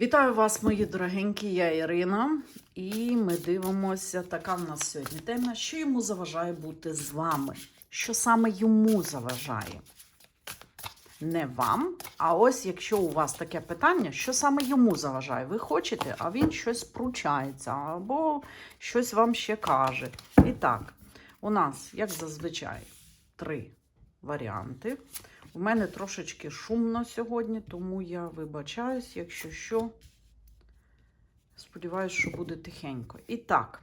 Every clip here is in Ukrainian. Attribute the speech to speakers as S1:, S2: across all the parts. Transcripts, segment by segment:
S1: Вітаю вас, мої дорогенькі, я Ірина. І ми дивимося, така в нас сьогодні тема, що йому заважає бути з вами. Що саме йому заважає? Не вам, а ось якщо у вас таке питання, що саме йому заважає? Ви хочете, а він щось пручається, або щось вам ще каже. І так, у нас, як зазвичай, три варіанти. У мене трошечки шумно сьогодні, тому я вибачаюсь, якщо що. Сподіваюсь, що буде тихенько. І так.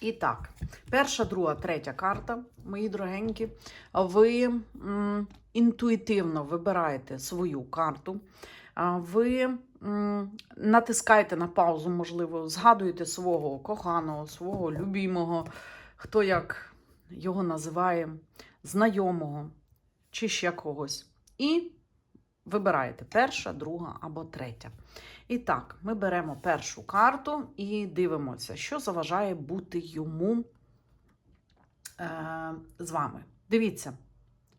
S1: І так, перша, друга, третя карта, мої дорогенькі. Ви м, інтуїтивно вибираєте свою карту. Ви м, натискаєте на паузу, можливо, згадуєте свого коханого, свого любимого, хто як його називає, знайомого чи ще когось. І вибираєте перша, друга або третя. І так, ми беремо першу карту і дивимося, що заважає бути йому е, з вами. Дивіться,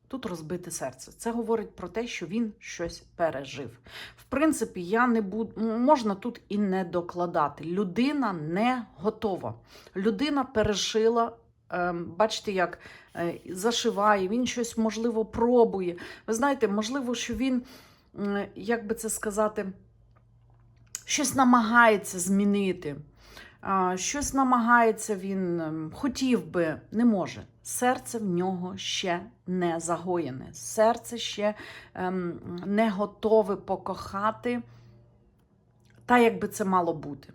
S1: тут розбите серце. Це говорить про те, що він щось пережив. В принципі, я не буду, можна тут і не докладати. Людина не готова. Людина пережила. Ем, Бачите, як е, зашиває, він щось, можливо, пробує. Ви знаєте, можливо, що він, як би це сказати, щось намагається змінити, щось намагається він, ем, хотів би, не може. Серце в нього ще не загоєне. Серце ще ем, не готове покохати, та як би це мало бути.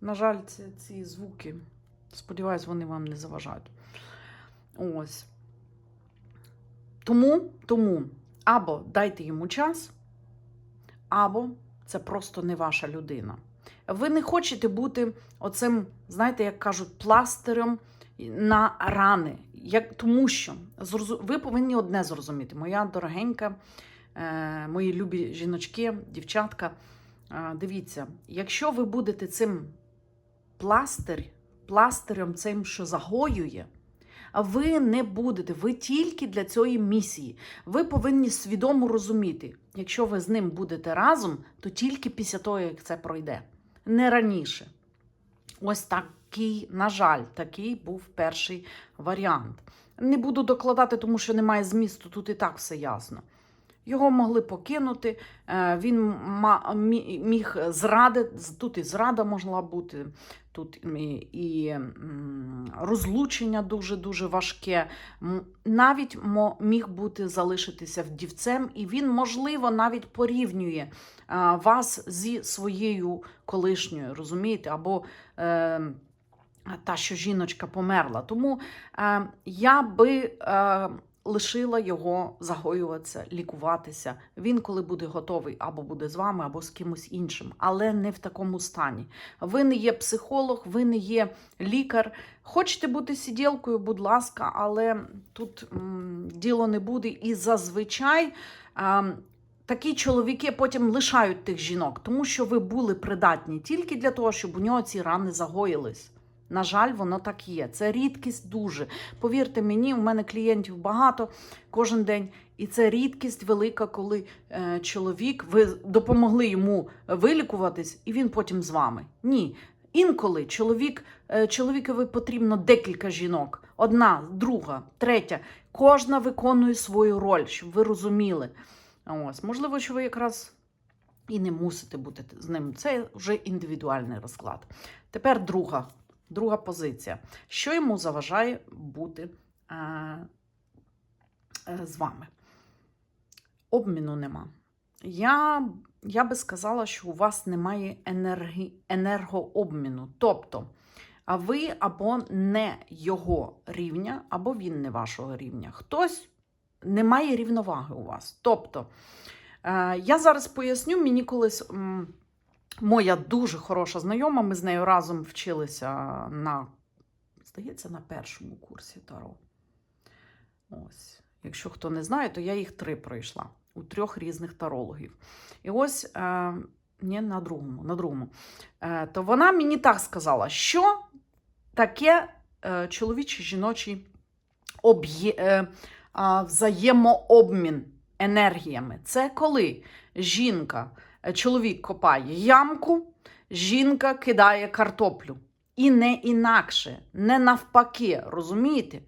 S1: На жаль, ці, ці звуки, сподіваюсь, вони вам не заважають. Ось. Тому, тому або дайте йому час, або це просто не ваша людина. Ви не хочете бути оцим, знаєте, як кажуть, пластирем на рани. Як, тому що ви повинні одне зрозуміти, моя дорогенька, е, мої любі жіночки, дівчатка. Е, дивіться, якщо ви будете цим пластир, пластирем, цим, що загоює, ви не будете, ви тільки для цієї місії. Ви повинні свідомо розуміти, якщо ви з ним будете разом, то тільки після того, як це пройде, не раніше. Ось такий, на жаль, такий був перший варіант. Не буду докладати, тому що немає змісту, тут і так все ясно. Його могли покинути, е, він міг зрадити, тут і зрада могла бути, тут і, розлучення дуже-дуже важке. Навіть міг бути залишитися вдівцем, і він, можливо, навіть порівнює вас зі своєю колишньою, розумієте? Або е, та, що жіночка померла. Тому е, я би е, лишила його загоюватися, лікуватися. Він, коли буде готовий, або буде з вами, або з кимось іншим, але не в такому стані. Ви не є психолог, ви не є лікар. Хочете бути сиділкою, будь ласка, але тут м, діло не буде. І зазвичай. е, Такі чоловіки потім лишають тих жінок, тому що ви були придатні тільки для того, щоб у нього ці рани загоїлись. На жаль, воно так є. Це рідкість дуже. Повірте мені, у мене клієнтів багато кожен день, і це рідкість велика, коли е, чоловік, ви допомогли йому вилікуватись, і він потім з вами. Ні. Інколи чоловік, е, чоловікові потрібно декілька жінок: одна, друга, третя. Кожна виконує свою роль, щоб ви розуміли. Ось, можливо, що ви якраз і не мусите бути з ним. Це вже індивідуальний розклад. Тепер друга, друга позиція. Що йому заважає бути е, е, з вами? Обміну нема. Я, я би сказала, що у вас немає енергі, енергообміну. Тобто, а ви або не його рівня, або він не вашого рівня. Хтось немає рівноваги у вас. Тобто, е, я зараз поясню, мені колись моя дуже хороша знайома, ми з нею разом вчилися на, здається, на першому курсі Таро. Ось. Якщо хто не знає, то я їх три пройшла у трьох різних тарологів. І ось, е, ні, на другому, на другому. Е, то вона мені так сказала, що таке е, чоловічий жіночий об'є, е, а, взаємообмін енергіями. Це коли жінка, е, чоловік копає ямку, жінка кидає картоплю. І не інакше, не навпаки, розумієте?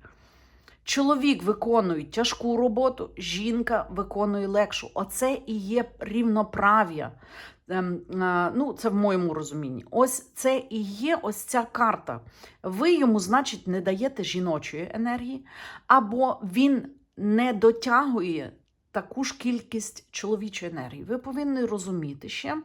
S1: Чоловік виконує тяжку роботу, жінка виконує легшу. Оце і є рівноправ'я. Ем, ну, це в моєму розумінні. Ось це і є ось ця карта. Ви йому, значить, не даєте жіночої енергії, або він не дотягує таку ж кількість чоловічої енергії. Ви повинні розуміти ще,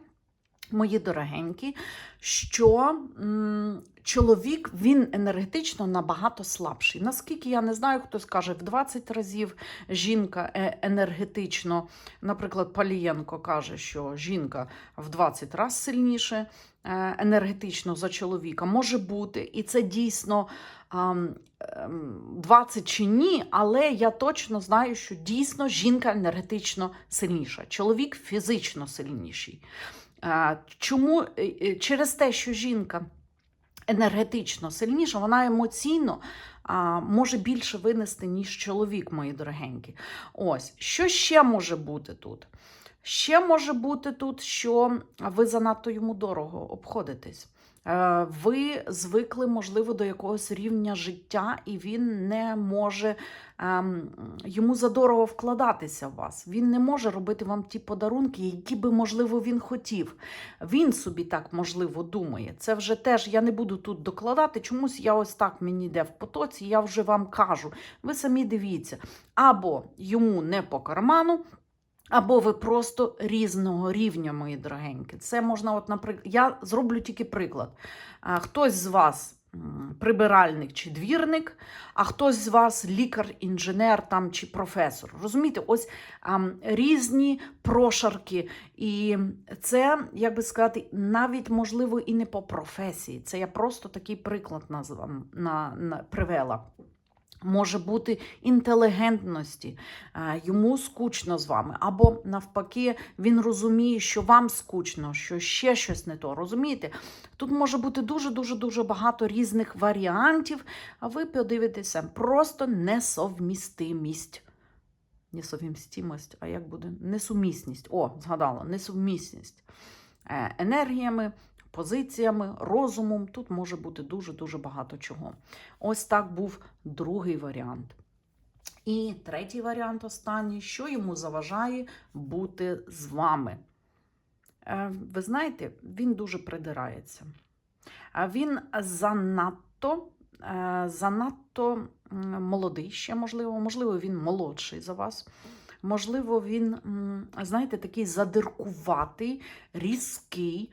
S1: мої дорогенькі, що м, чоловік він енергетично набагато слабший. Наскільки я не знаю, хтось каже в 20 разів жінка е- енергетично, наприклад, Палієнко каже, що жінка в 20 разів сильніше е, енергетично за чоловіка. Може бути, і це дійсно. Ам, ем, 20 чи ні, але я точно знаю, що дійсно жінка енергетично сильніша, чоловік фізично сильніший. Е, Чому Е, е, через те, що жінка енергетично сильніша, вона емоційно може більше винести, ніж чоловік, мої дорогенькі. Ось, що ще може бути тут? Ще може бути тут, що ви занадто йому дорого обходитесь. Е, Ви звикли, можливо, до якогось рівня життя, і він не може ем, йому задорого вкладатися в вас. Він не може робити вам ті подарунки, які би, можливо, він хотів. Він собі так, можливо, думає. Це вже теж я не буду тут докладати. Чомусь я ось так мені йде в потоці, я вже вам кажу. Ви самі дивіться, або йому не по карману. Або ви просто різного рівня, мої дорогенькі. Це можна, от, наприклад, я зроблю тільки приклад. Хтось з вас прибиральник чи двірник, а хтось з вас лікар, інженер там, чи професор. Розумієте, ось ам, різні прошарки. І це, як би сказати, навіть можливо і не по професії. Це я просто такий приклад назвам, на, на, привела. Може бути інтелігентності, йому скучно з вами, або навпаки, він розуміє, що вам скучно, що ще щось не то. Розумієте? Тут може бути дуже-дуже дуже багато різних варіантів, а ви подивитеся, просто несовмістимість. Несовмістимость, а як буде? Несумісність. О, згадала, несумісність Е, енергіями, позиціями, розумом. Тут може бути дуже-дуже багато чого. Ось так був другий варіант. І третій варіант останній, що йому заважає бути з вами. Е, Ви знаєте, він дуже придирається. Він занадто, е, занадто молодий ще, можливо, можливо, він молодший за вас. Можливо, він, знаєте, такий задиркуватий, різкий.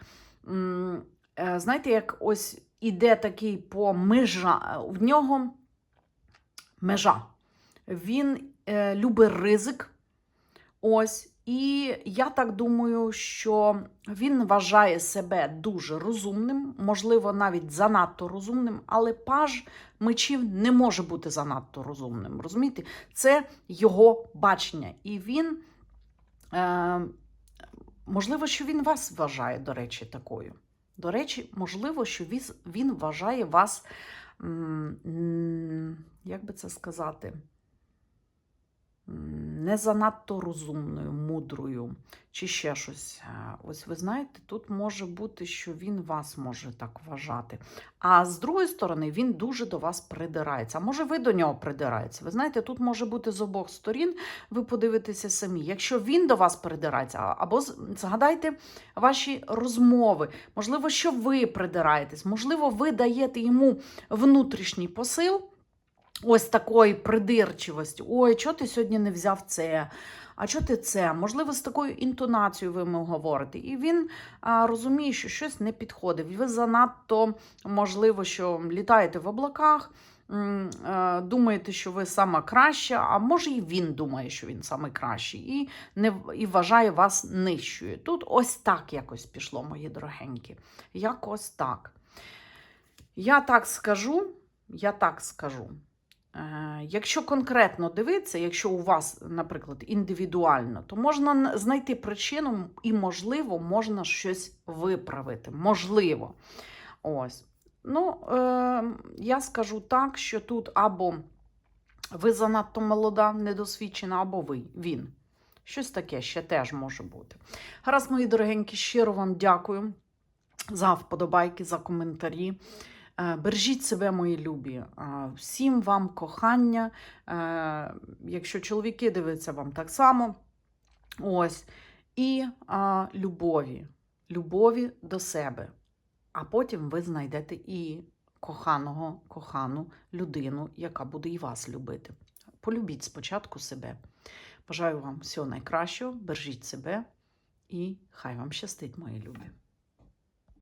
S1: Е, Знаєте, як ось іде такий по межа, в нього межа. Він е, любить ризик. Ось. І я так думаю, що він вважає себе дуже розумним, можливо, навіть занадто розумним, але паж мечів не може бути занадто розумним. Розумієте? Це його бачення. І він, е, можливо, що він вас вважає, до речі, такою. До речі, можливо, що він, вважає вас, як би це сказати, не занадто розумною, мудрою чи ще щось. Е, Ось ви знаєте, тут може бути, що він вас може так вважати. А з другої сторони, він дуже до вас придирається. А може, ви до нього придираєтеся. Ви знаєте, тут може бути з обох сторін, ви подивитеся самі. Якщо він до вас придирається, або згадайте ваші розмови, можливо, що ви придираєтесь, можливо, ви даєте йому внутрішній посил. Ось такої придирчивості. Ой, чого ти сьогодні не взяв це? А чого ти це? Можливо, з такою інтонацією ви йому говорите. І він а, розуміє, що щось не підходить. Ви занадто, можливо, що літаєте в облаках, думаєте, що ви сама краща, а може і він думає, що він саме кращий, і, не, і вважає вас нижчою. Тут ось так якось пішло, мої дорогенькі. Якось так. Я так скажу, я так скажу. Е, Якщо конкретно дивитися, якщо у вас, наприклад, індивідуально, то можна знайти причину і, можливо, можна щось виправити. Можливо. Ось. Ну, е, я скажу так, що тут або ви занадто молода, недосвідчена, або ви, він. Щось таке ще теж може бути. Гаразд, мої дорогенькі, щиро вам дякую за вподобайки, за коментарі. Е, Бережіть себе, мої любі. Е, Всім вам кохання. Е, Якщо чоловіки дивляться вам так само. Ось. І а, любові. Любові до себе. А потім ви знайдете і коханого, кохану людину, яка буде і вас любити. Полюбіть спочатку себе. Бажаю вам всього найкращого, бережіть себе і хай вам щастить, мої любі.